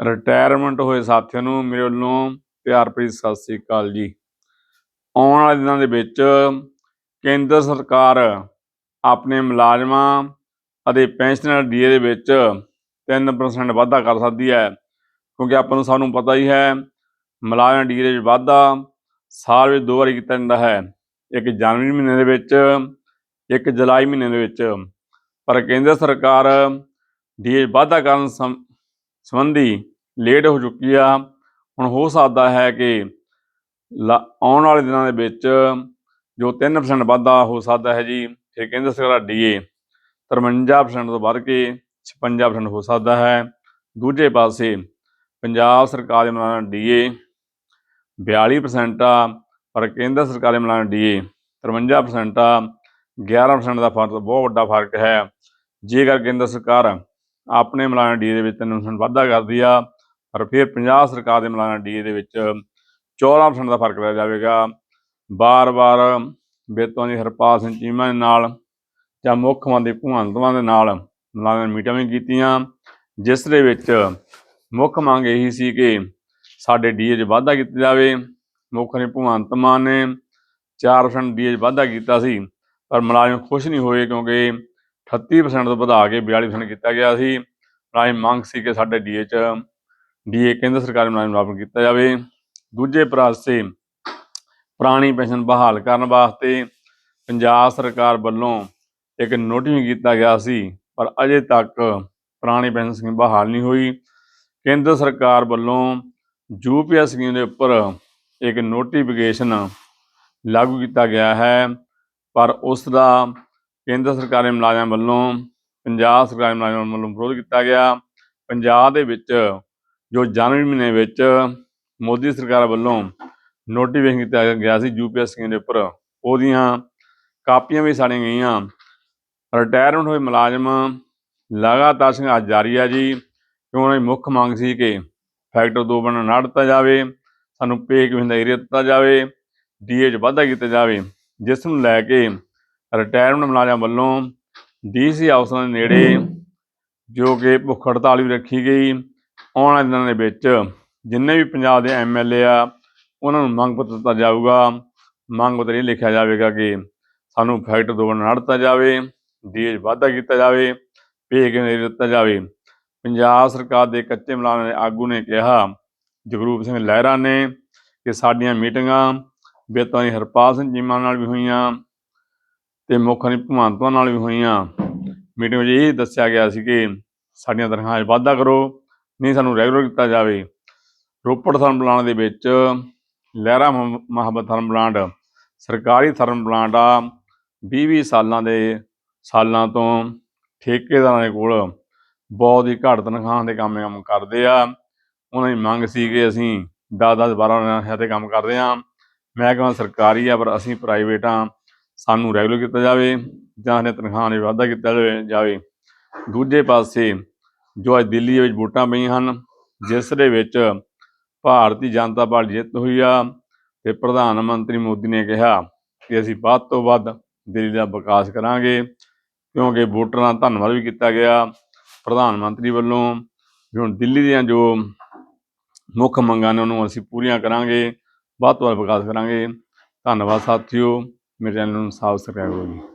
Retirement ਹੋਏ ਸਾਥੀਆਂ ਨੂੰ, ਮੇਰੇ ਵੱਲੋਂ ਪਿਆਰ ਭਰੀ ਸਤਿ ਸ੍ਰੀ ਅਕਾਲ ਜੀ। ਆਉਣ ਵਾਲੇ ਦਿਨਾਂ ਦੇ ਵਿੱਚ ਕੇਂਦਰ ਸਰਕਾਰ ਆਪਣੇ ਮੁਲਾਜ਼ਮਾਂ ਅਤੇ ਪੈਨਸ਼ਨਰ ਡੀਏ ਦੇ ਵਿੱਚ 3% ਵਾਧਾ ਕਰ ਸਕਦੀ ਹੈ, ਕਿਉਂਕਿ ਆਪਾਂ ਨੂੰ ਸਾਨੂੰ ਪਤਾ ਹੀ ਹੈ, ਮੁਲਾਜ਼ਮ ਡੀਏ ਦੇ ਵਿੱਚ ਵਾਧਾ ਸਾਲ ਵਿੱਚ ਦੋ ਵਾਰੀ ਕੀਤਾ ਜਾਂਦਾ ਹੈ, ਇੱਕ ਜਨਵਰੀ ਮਹੀਨੇ ਦੇ ਵਿੱਚ, ਇੱਕ ਜੁਲਾਈ ਮਹੀਨੇ ਦੇ ਵਿੱਚ। ਪਰ ਕੇਂਦਰ ਸਰਕਾਰ ਡੀਏ ਵਾਧਾ ਕਰਨ ਸੰਬੰਧੀ ਲੇਟ ਹੋ ਚੁੱਕੀ ਆ। ਹੁਣ ਹੋ ਸਕਦਾ ਹੈ ਕਿ ਲਾ- ਆਉਣ ਵਾਲੇ ਦਿਨਾਂ ਦੇ ਵਿੱਚ ਜੋ 3% ਵਾਧਾ ਹੋ ਸਕਦਾ ਹੈ ਜੀ। ਤੇ ਕੇਂਦਰ ਸਰਕਾਰ ਡੀਏ 53% ਤੋਂ ਵੱਧ ਕੇ 56% ਹੋ ਸਕਦਾ ਹੈ। ਦੂਜੇ ਪਾਸੇ ਪੰਜਾਬ ਸਰਕਾਰ ਦੇ ਮੁਲਾਜ਼ਮ ਡੀਏ 42% ਆ, ਪਰ ਕੇਂਦਰ ਸਰਕਾਰ ਦੇ ਮੁਲਾਜ਼ਮ ਡੀਏ 53% ਆ 11% ਦਾ ਫ਼ਰਕ ਬਹੁਤ ਵੱਡਾ ਫ਼ਰਕ ਹੈ। ਜੇਕਰ ਕੇਂਦਰ ਸਰਕਾਰ ਆਪਣੇ ਮੁਲਾਜ਼ਮ ਡੀਏ ਦੇ ਵਿੱਚ 3% ਵਾਧਾ ਕਰਦੀ ਆ ਪਰ ਫਿਰ ਪੰਜਾਬ ਸਰਕਾਰ ਦੇ ਮੁਲਾਜ਼ਮ ਡੀਏ ਦੇ ਵਿੱਚ 14% ਦਾ ਫ਼ਰਕ ਰਹਿ ਜਾਵੇਗਾ। ਬਾਰ-ਬਾਰ ਬੇਤੋਂ ਦੀ ਹਰਪਾਲ ਸਿੰਘ ਚੀਮਾ ਦੇ ਨਾਲ ਜਾਂ ਮੁੱਖ ਮੰਤਰੀ ਭਗਵੰਤ ਮਾਨ ਦੇ ਨਾਲ ਮੁਲਾਜ਼ਮ ਮੀਟਿੰਗਾਂ ਵੀ ਕੀਤੀਆਂ। ਜਿਸ ਦੇ ਵਿੱਚ ਮੁੱਖ ਮੰਗ ਇਹੀ ਸੀ ਕਿ ਸਾਡੇ ਡੀਏ 'ਚ ਵਾਧਾ ਕੀਤਾ ਜਾਵੇ। ਮੁੱਖ ਨੇ ਭਗਵੰਤ ਮਾਨ ਨੇ 4% ਡੀਏ 'ਚ ਵਾਧਾ ਕੀਤਾ ਸੀ, ਪਰ ਮੁਲਾਜ਼ਮ ਖੁਸ਼ ਨਹੀਂ ਹੋਏ ਕਿਉਂਕਿ 38% ਤੋਂ ਵਧਾ ਕੇ 42% ਕੀਤਾ ਗਿਆ ਸੀ। ਮੁਲਾਜ਼ਮ ਮੰਗ ਸੀ ਕਿ ਸਾਡੇ ਡੀਏ 'ਚ ਡੀਏ ਕੇਂਦਰ ਸਰਕਾਰ ਦੇ ਮੁਲਾਜ਼ਮ ਲਾਗੂ ਕੀਤਾ ਜਾਵੇ। ਦੂਜੇ ਪਾਸੇ ਪੁਰਾਣੀ ਪੈਨਸ਼ਨ ਬਹਾਲ ਕਰਨ ਵਾਸਤੇ ਪੰਜਾਬ ਸਰਕਾਰ ਵੱਲੋਂ ਇੱਕ ਨੋਟਿਸ ਕੀਤਾ ਗਿਆ ਸੀ, ਪਰ ਅਜੇ ਤੱਕ ਪੁਰਾਣੀ ਪੈਨਸ਼ਨ ਸਕੀਮ ਬਹਾਲ ਨਹੀਂ ਹੋਈ। ਕੇਂਦਰ ਸਰਕਾਰ ਵੱਲੋਂ ਯੂਪੀਐਸ ਸਕੀਮ ਦੇ ਉੱਪਰ ਇੱਕ ਨੋਟੀਫਿਕੇਸ਼ਨ ਲਾਗੂ ਕੀਤਾ ਗਿਆ ਹੈ, ਪਰ ਉਸ ਦਾ ਕੇਂਦਰ ਸਰਕਾਰ ਦੇ ਮੁਲਾਜ਼ਮਾਂ ਵੱਲੋਂ, ਪੰਜਾਬ ਸਰਕਾਰ ਦੇ ਮੁਲਾਜ਼ਮਾਂ ਵੱਲੋਂ ਵਿਰੋਧ ਕੀਤਾ ਗਿਆ। ਪੰਜਾਬ ਦੇ ਵਿੱਚ ਜੋ ਜਨਵਰੀ ਮਹੀਨੇ ਵਿੱਚ ਮੋਦੀ ਸਰਕਾਰ ਵੱਲੋਂ ਨੋਟੀਫਿਕੇਸ਼ਨ ਕੀਤਾ ਗਿਆ ਸੀ ਯੂਪੀਐਸ ਸਕੀਮ ਦੇ ਉੱਪਰ, ਉਹਦੀਆਂ ਕਾਪੀਆਂ ਵੀ ਸਾੜੀਆਂ ਗਈਆਂ। ਰਿਟਾਇਰਮੈਂਟ ਹੋਏ ਮੁਲਾਜ਼ਮ ਲਗਾਤਾਰ ਸੰਘਰਸ਼ ਜਾਰੀ ਆ ਜੀ। ਕਿਉਂ ਉਹਨਾਂ ਦੀ ਮੁੱਖ ਮੰਗ ਸੀ ਕਿ ਫੈਕਟਰ ਦੋ ਬਣਾ ਨਾ ਦਿੱਤਾ ਜਾਵੇ, ਸਾਨੂੰ ਪੇ ਕਮਿਸ਼ਨ ਦਾ ਏਰੀਆ ਦਿੱਤਾ ਜਾਵੇ ਡੀਏ 'ਚ ਵਾਧਾ ਕੀਤਾ ਜਾਵੇ, ਜਿਸ ਨੂੰ ਲੈ ਕੇ ਰਿਟਾਇਰਮੈਂਟ ਮੁਲਾਜ਼ਮ ਵੱਲੋਂ ਡੀਸੀ ਅਫਸਰਾਂ ਦੇ ਨੇੜੇ ਜੋ ਕਿ ਭੁੱਖ ਹੜਤਾਲ ਵੀ ਰੱਖੀ ਗਈ। ਆਉਣ ਵਾਲੇ ਦਿਨਾਂ ਦੇ ਵਿੱਚ ਜਿੰਨੇ ਵੀ ਪੰਜਾਬ ਦੇ ਐਮਐਲਏ ਆ, ਉਹਨਾਂ ਨੂੰ ਮੰਗ ਪੱਤਰ ਦਿੱਤਾ ਜਾਊਗਾ। ਮੰਗ ਪੱਤਰ ਇਹ ਲਿਖਿਆ ਜਾਵੇਗਾ ਕਿ ਸਾਨੂੰ ਫੈਕਟਰ ਦੋ ਬਣਾ ਦਿੱਤਾ ਜਾਵੇ ਡੀਏ 'ਚ ਵਾਧਾ ਕੀਤਾ ਜਾਵੇ ਪੇ ਕਿਵੇਂ ਦਿੱਤਾ ਜਾਵੇ। ਪੰਜਾਬ ਸਰਕਾਰ ਦੇ ਕੱਚੇ ਮੁਲਾਜ਼ਮਾਂ ਦੇ ਆਗੂ ਨੇ ਕਿਹਾ, ਜਗਰੂਪ ਸਿੰਘ ਲਹਿਰਾ ਨੇ ਕਿ ਸਾਡੀਆਂ ਮੀਟਿੰਗਾਂ ਬੇਤਾਂ ਹਰਪਾਲ ਸਿੰਘ ਚੀਮਾ ਨਾਲ ਵੀ ਹੋਈਆਂ ਤੇ ਮੁੱਖ ਨੇ ਭਗਵੰਤ ਮਾਨ ਨਾਲ ਵੀ ਹੋਈਆਂ। ਮੀਟਿੰਗ ਵਿੱਚ ਇਹ ਦੱਸਿਆ ਗਿਆ ਸੀ ਕਿ ਸਾਡੀਆਂ ਤਨਖਾਹਾਂ 'ਚ ਵਾਧਾ ਕਰੋ ਨਹੀਂ ਸਾਨੂੰ ਰੈਗੂਲਰ ਕੀਤਾ ਜਾਵੇ। ਰੋਪੜ ਥਰਮ ਪਲਾਂਟ ਦੇ ਵਿੱਚ ਲਹਿਰਾ ਮੁਹੰਮ- ਮੁਹੱਬਤ ਥਰਮ ਪਲਾਂਟ, ਸਰਕਾਰੀ ਥਰਮ ਪਲਾਂਟ ਆ 20-20 ਸਾਲਾਂ ਦੇ ਸਾਲਾਂ ਤੋਂ ਠੇਕੇਦਾਰਾਂ ਦੇ ਕੋਲ ਬਹੁਤ ਹੀ ਘੱਟ ਤਨਖਾਹਾਂ ਦੇ ਕੰਮ ਕੰਮ ਕਰਦੇ ਆ। ਉਹਨਾਂ ਦੀ ਮੰਗ ਸੀ ਕਿ ਅਸੀਂ 10-10 12 ਤੇ ਕੰਮ ਕਰਦੇ ਆ ਮੈਂ ਕਹਾਂ ਸਰਕਾਰੀ ਆ, ਪਰ ਅਸੀਂ ਪ੍ਰਾਈਵੇਟ ਆ ਸਾਨੂੰ ਰੈਗੂਲਰ ਕੀਤਾ ਜਾਵੇ ਜਾਂ ਨੇ ਤਨਖਾਹਾਂ ਦੇ ਵਾਧਾ ਕੀਤਾ ਜਾਵੇ- ਜਾਵੇ। ਦੂਜੇ ਪਾਸੇ ਜੋ ਅੱਜ ਦਿੱਲੀ ਵਿੱਚ ਵੋਟਾਂ ਪਈਆਂ ਹਨ, ਜਿਸ ਦੇ ਵਿੱਚ ਭਾਰਤੀ ਜਨਤਾ ਪਾਰਟੀ ਜਿੱਤ ਹੋਈ ਆ ਤੇ ਪ੍ਰਧਾਨ ਮੰਤਰੀ ਮੋਦੀ ਨੇ ਕਿਹਾ ਕਿ ਅਸੀਂ ਵੱਧ ਤੋਂ ਵੱਧ ਦਿੱਲੀ ਦਾ ਵਿਕਾਸ ਕਰਾਂਗੇ, ਕਿਉਂਕਿ ਵੋਟਰਾਂ ਦਾ ਧੰਨਵਾਦ ਵੀ ਕੀਤਾ ਗਿਆ ਪ੍ਰਧਾਨ ਮੰਤਰੀ ਵੱਲੋਂ। ਵੀ ਹੁਣ ਦਿੱਲੀ ਦੀਆਂ ਜੋ ਮੁੱਖ ਮੰਗਾਂ ਨੇ, ਉਹਨੂੰ ਅਸੀਂ ਪੂਰੀਆਂ ਕਰਾਂਗੇ, ਵੱਧ ਤੋਂ ਵੱਧ ਵਿਕਾਸ ਕਰਾਂਗੇ। ਧੰਨਵਾਦ ਸਾਥੀਓ, ਮੇਰੇ ਚੈਨਲ ਨੂੰ ਸਬਸਕ੍ਰਾਈਬ ਕਰੋ ਜੀ।